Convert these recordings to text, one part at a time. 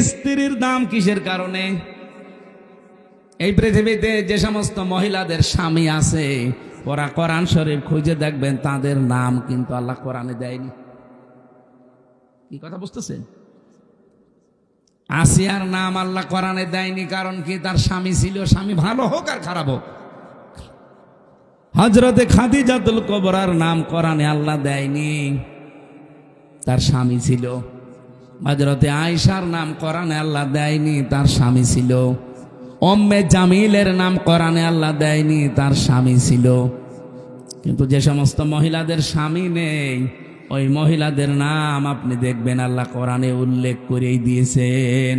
স্ত্রীর দাম কিসের কারণে? এই পৃথিবীতে যে সমস্ত মহিলাদের স্বামী আছে, ওরা কোরআন শরীফ খুঁজে দেখবেন তাদের নাম কিন্তু আল্লাহ কোরআনে দেয়নি। কি কথা বুঝতেছেন? আসিয়ার নাম আল্লাহ কোরআনে দেয়নি কারণ কি? তার স্বামী ছিল, স্বামী ভালো হোক আর খারাপ হোক। হজরতে খাদিজাতুল কবরার নাম কোরআনে আল্লাহ দেয়নি। তার স্বামী ছিল। হজরতে আয়সার নাম কোরআনে আল্লাহ দেয়নি, তার স্বামী ছিল। অম্মে জামিলের নাম কোরআনে আল্লাহ দেয়নি, তার স্বামী ছিল। কিন্তু যে সমস্ত মহিলাদের স্বামী নেই, ওই মহিলাদের নাম আপনি দেখবেন আল্লাহ কোরআনে উল্লেখ করেই দিয়েছেন।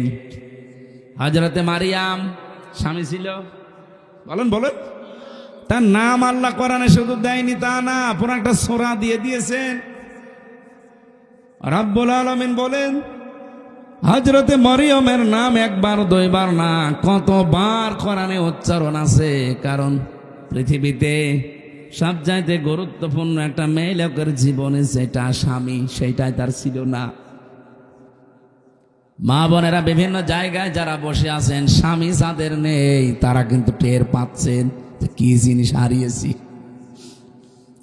হজরতে মারিয়াম, স্বামী ছিল? বলেন বলেন। তার নাম আল্লাহ কোরআনে শুধু দেয়নি, তা না, পুরো একটা সোরা দিয়ে দিয়েছেন। রাব্বুল আলমিন বলেন, হজরতে মরিয়মের নাম একবার, দুইবার না, কতবার কোরআনে উচ্চারণ আছে? কারণ পৃথিবীতে সব চাইতে গুরুত্বপূর্ণ একটা মেয়ে লোকের জীবনে যেটা স্বামী, সেটাই তার ছিল না। মা বোনেরা বিভিন্ন জায়গায় যারা বসে আছেন, স্বামী যাদের নেই, তারা কিন্তু টের পাচ্ছেন কি জিনিস হারিয়েছি।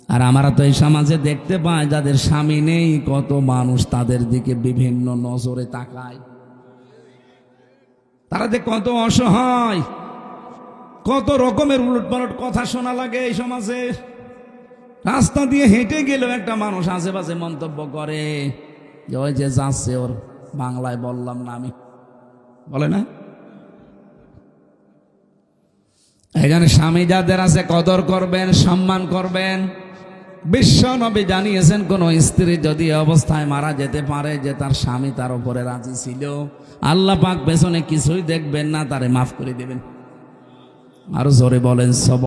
আর আমরা তো এই সমাজে দেখতে পাই যাদের স্বামী নেই, কত মানুষ তাদের দিকে বিভিন্ন নজরে তাকায়। তারা যে কত অসহায়, কত রকমের উলটপালট কথা শোনা লাগে এই সমাজে। রাস্তা দিয়ে হেঁটে গেলেও একটা মানুষ আশেপাশে মন্তব্য করে যে, ওই যে যাচ্ছে ওর বাংলায় বললাম না আমি। বলে না? এখানে স্বামী যাদের আছে কদর করবেন, সম্মান করবেন বিশ্ব নবী জানিয়েছেন, কোন স্ত্রী যদি অবস্থায় মারা যেতে পারে যে তার স্বামী তার উপরে রাজি ছিল, আল্লাহ পাক পেছনে কিছুই দেখবেন না, তারে মাফ করে দেবেন। আরও জোরে বলেন, সব